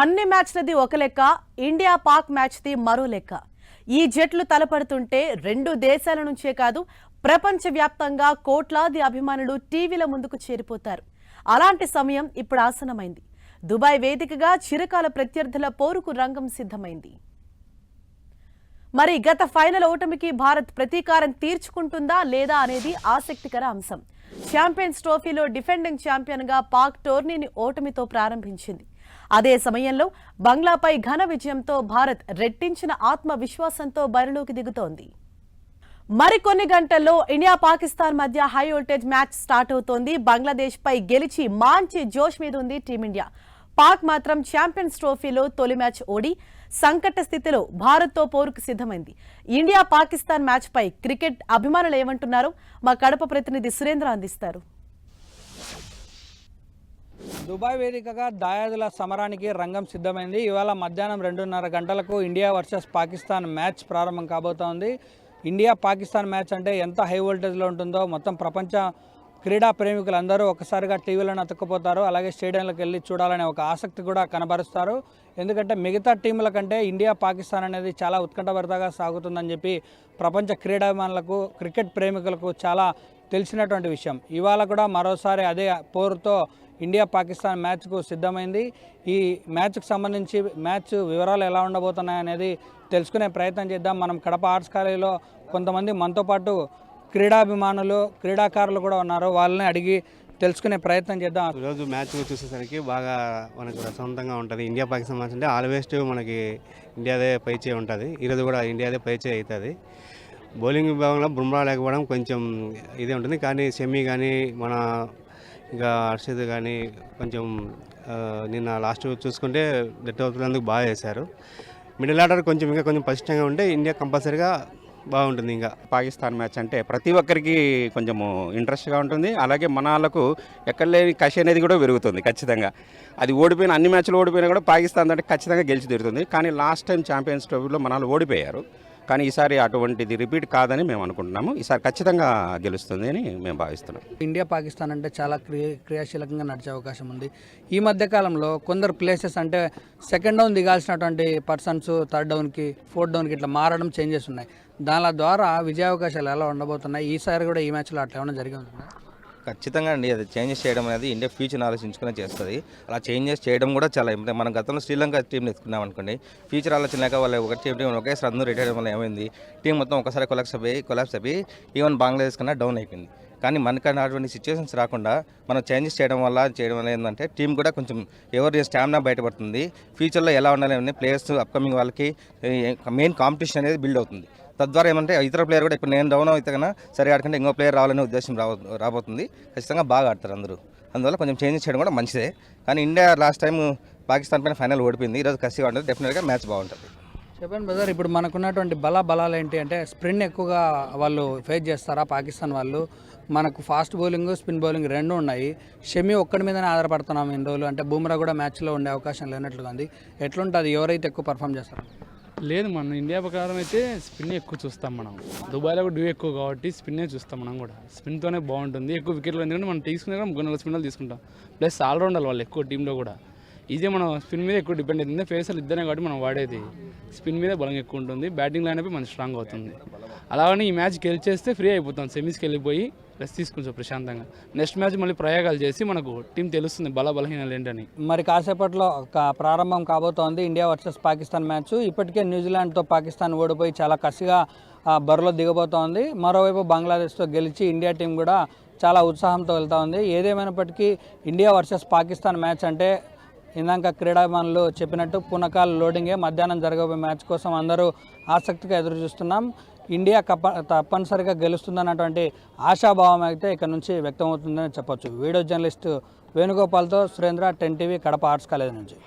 అన్ని మ్యాచ్లది ఒక లెక్క ఇండియా పాక్ మ్యాచ్ది మరో లెక్క. ఈ జట్లు తలపడుతుంటే రెండు దేశాల నుంచే కాదు ప్రపంచవ్యాప్తంగా కోట్లాది అభిమానులు టీవీల ముందుకు చేరిపోతారు. అలాంటి సమయం ఇప్పుడు ఆసనమైంది దుబాయ్ వేదికగా చిరకాల ప్రత్యర్థుల పోరుకు రంగం సిద్ధమైంది. మరి గత ఫైనల్ ఓటమికి భారత్ ప్రతీకారం తీర్చుకుంటుందా లేదా అనేది ఆసక్తికర అంశం. ఛాంపియన్స్ ట్రోఫీలో డిఫెండింగ్ ఛాంపియన్గా పాక్ టోర్నీని ఓటమితో ప్రారంభించింది. అదే సమయంలో బంగ్లాపై ఘన విజయంతో భారత్ రెట్టించిన ఆత్మవిశ్వాసంతో బరిలోకి దిగుతోంది. మరికొన్ని గంటల్లో ఇండియా పాకిస్తాన్ మధ్య హై వోల్టేజ్ మ్యాచ్ స్టార్ట్ అవుతోంది. బంగ్లాదేశ్ పై గెలిచి మంచి జోష్ మీద ఉంది టీమిండియా. పాక్ మాత్రం ఛాంపియన్స్ ట్రోఫీలో తొలి మ్యాచ్ ఓడి సంకట స్థితిలో భారత్తో పోరుకు సిద్ధమైంది. ఇండియా పాకిస్తాన్ మ్యాచ్ పై క్రికెట్ అభిమానులు ఏమంటున్నారో మా కడప ప్రతినిధి సురేంద్ర అందిస్తారు. దుబాయ్ వేదికగా దాయాదుల సమరానికి రంగం సిద్ధమైంది. ఇవాళ మధ్యాహ్నం రెండున్నర గంటలకు ఇండియా వర్సెస్ పాకిస్తాన్ మ్యాచ్ ప్రారంభం కాబోతోంది. ఇండియా పాకిస్తాన్ మ్యాచ్ అంటే ఎంత హై వోల్టేజ్లో ఉంటుందో మొత్తం ప్రపంచ క్రీడా ప్రేమికులందరూ ఒకసారిగా టీవీలను అతుక్కుపోతారు అలాగే స్టేడియంలకు వెళ్ళి చూడాలనే ఒక ఆసక్తి కూడా కనబరుస్తారు. ఎందుకంటే మిగతా టీంల కంటే ఇండియా పాకిస్తాన్ అనేది చాలా ఉత్కంఠభరితంగా సాగుతుందని చెప్పి ప్రపంచ క్రీడాభిమానులకు క్రికెట్ ప్రేమికులకు చాలా తెలిసినటువంటి విషయం. ఇవాళ కూడా మరోసారి అదే పోరుతో ఇండియా పాకిస్తాన్ మ్యాచ్కు సిద్ధమైంది. ఈ మ్యాచ్కు సంబంధించి మ్యాచ్ వివరాలు ఎలా ఉండబోతున్నాయి అనేది తెలుసుకునే ప్రయత్నం చేద్దాం. మనం కడప ఆర్ట్స్ కాలేజీలో కొంతమంది మనతో పాటు క్రీడాభిమానులు క్రీడాకారులు కూడా ఉన్నారు. వాళ్ళని అడిగి తెలుసుకునే ప్రయత్నం చేద్దాం. ఈరోజు మ్యాచ్ చూసేసరికి బాగా మనకు రసవంతంగా ఉంటుంది. ఇండియా పాకిస్తాన్ మ్యాచ్ అంటే ఆల్వేస్ మనకి ఇండియాదే పైచే ఉంటుంది. ఈరోజు కూడా ఇండియాదే పైచే అవుతుంది బౌలింగ్ విభాగంలో బుమ్రా లేకపోవడం కొంచెం ఇదే ఉంటుంది. కానీ సెమీ కానీ మన ఇంకా హర్షిత్ కానీ కొంచెం ఆ, నిన్న లాస్ట్ చూసుకుంటే డెట్ అవుతున్నందుకు బాగా చేశారు మిడిల్ ఆర్డర్ కొంచెం ఇంకా కొంచెం పరిష్టంగా ఉంటే ఇండియా కంపల్సరీగా బాగుంటుంది. ఇంకా పాకిస్తాన్ మ్యాచ్ అంటే ప్రతి ఒక్కరికి కొంచెము ఇంట్రెస్ట్గా ఉంటుంది. అలాగే మన వాళ్ళకు ఎక్కడ లేని కషి అనేది కూడా పెరుగుతుంది ఖచ్చితంగా. అది ఓడిపోయిన అన్ని మ్యాచ్లు ఓడిపోయినా కూడా పాకిస్తాన్ అంటే ఖచ్చితంగా గెలిచి తీరుతుంది. కానీ లాస్ట్ టైం ఛాంపియన్స్ ట్రోఫీలో మన వాళ్ళు ఓడిపోయారు. కానీ ఈసారి అటువంటిది రిపీట్ కాదని మేము అనుకుంటున్నాము. ఈసారి ఖచ్చితంగా గెలుస్తుంది అని మేము భావిస్తున్నాం. ఇండియా పాకిస్తాన్ అంటే చాలా క్రియ క్రియాశీలకంగా నడిచే అవకాశం ఉంది. ఈ మధ్య కాలంలో కొందరు ప్లేసెస్ అంటే సెకండ్ డౌన్ దిగాల్సినటువంటి పర్సన్స్ థర్డ్ డౌన్కి ఫోర్త్ డౌన్కి ఇట్లా మారడం చేంజెస్ ఉన్నాయి. దాని ద్వారా విజయావకాశాలు ఎలా ఉండబోతున్నాయి? ఈసారి కూడా ఈ మ్యాచ్లో అట్లా ఏమైనా జరిగి ఉంటుందా? ఖచ్చితంగా అండి అది చేంజెస్ చేయడం అనేది ఇండియా ఫ్యూచర్ ఆలోచించుకునే చేస్తుంది. అలా చేంజెస్ చేయడం కూడా చాలా ఇంపార్టెంట్. మనం గతంలో శ్రీలంక టీం ఎత్తుకున్నాం అనుకోండి ఫ్యూచర్ ఆలోచన లేక వాళ్ళు ఒక టీం టీం ఒకేసారి అందరూ రిటైర్ వల్ల ఏమైంది? టీం మొత్తం ఒకసారి కొలాప్స్ అయిపోయి కొలాప్స్ అయిపోయి ఈవెన్ బంగ్లాదేశ్ కన్నా డౌన్ అయిపోయింది. కానీ మనకన్నా అటువంటి సిచ్యువేషన్స్ రాకుండా మనం చేంజెస్ చేయడం వల్ల చేయడం వల్ల ఏంటంటే టీం కూడా కొంచెం ఎవరి స్టామినా బయటపడుతుంది. ఫ్యూచర్లో ఎలా ఉండాలి అనే ప్లేయర్స్ అప్కమింగ్ వాళ్ళకి మెయిన్ కాంపిటీషన్ అనేది బిల్డ్ అవుతుంది. తద్వారా ఏమంటే ఇతర ప్లేయర్ కూడా ఇప్పుడు నేను డౌన్ అయితే కన్నా సరే ఆడకంటే ఇంకో ప్లేయర్ రావాలనే ఉద్దేశం రాబోతుంది. ఖచ్చితంగా బాగా ఆడతారు అందరూ. అందువల్ల కొంచెం చేంజెస్ చేయడం కూడా మంచిదే. కానీ ఇండియా లాస్ట్ టైం పాకిస్తాన్ పైన ఫైనల్ ఓడిపోయింది. ఈరోజు కసిగా ఉంటుంది డెఫినెట్గా మ్యాచ్ బాగుంటుంది. చెప్పండి బ్రదర్ ఇప్పుడు మనకున్నటువంటి బల బలాలు ఏంటి అంటే స్ప్రిన్ ఎక్కువగా వాళ్ళు ఫేస్ చేస్తారా పాకిస్తాన్ వాళ్ళు? మనకు ఫాస్ట్ బౌలింగ్ స్పిన్ బౌలింగ్ రెండు ఉన్నాయి. షమి ఒక్కడి మీదనే ఆధారపడుతున్నాం ఇన్ని రోజులు. అంటే బూమ్రా కూడా మ్యాచ్లో ఉండే అవకాశం లేనట్లుగా ఉంది. ఎట్లుంటుంది? ఎవరైతే ఎక్కువ పర్ఫామ్ చేస్తారు? లేదు మనం ఇండియా ప్రకారం అయితే స్పిన్ ఎక్కువ చూస్తాం మనం. దుబాయ్లో కూడా డ్యూ ఎక్కువ కాబట్టి స్పిన్నే చూస్తాం మనం కూడా. స్పిన్తోనే బాగుంటుంది. ఎక్కువ వికెట్లు ఎందుకంటే మనం తీసుకునే కూడా ముగ్గురు నాలుగు స్పిన్లు తీసుకుంటాం. ప్లస్ ఆల్రౌండర్ వాళ్ళు ఎక్కువ టీంలో కూడా. ఇదే మనం స్పిన్ మీద ఎక్కువ డిపెండ్ అవుతుంది. ఫేసర్లు ఇద్దరే కాబట్టి మనం వాడేది. స్పిన్ మీద బలం ఎక్కువ ఉంటుంది. బ్యాటింగ్ లైన్ మన స్ట్రాంగ్ అవుతుంది. అలాగని ఈ మ్యాచ్ గెలిచేస్తే ఫ్రీ అయిపోతాం. సెమీస్కి వెళ్ళిపోయి రెస్ట్ తీసుకుంటాం ప్రశాంతంగా. నెక్స్ట్ మ్యాచ్ మళ్ళీ ప్రయోగాలు చేసి మనకు టీం తెలుస్తుంది బల బలహీనాలు ఏంటని. మరి కాసేపట్లో ఒక ప్రారంభం కాబోతోంది. India versus Pakistan match. ఇప్పటికే న్యూజిలాండ్తో పాకిస్తాన్ ఓడిపోయి చాలా కసిగా బరిలో దిగబోతోంది. మరోవైపు బంగ్లాదేశ్తో గెలిచి ఇండియా టీం కూడా చాలా ఉత్సాహంతో వెళ్తూ ఉంది ఏదేమైనప్పటికీ ఇండియా వర్సెస్ పాకిస్తాన్ మ్యాచ్ అంటే ఇందాక క్రీడాభిమానులు చెప్పినట్టు పునకాల లోడింగే. మధ్యాహ్నం జరగబోయే మ్యాచ్ కోసం అందరూ ఆసక్తిగా ఎదురు చూస్తున్నాం ఇండియా కప్ప తప్పనిసరిగా గెలుస్తుందన్నటువంటి ఆశాభావం అయితే ఇక్కడ నుంచి వ్యక్తమవుతుందని చెప్పొచ్చు. Video journalist వేణుగోపాల్తో Surendra ten TV Kadapa arts college నుంచి.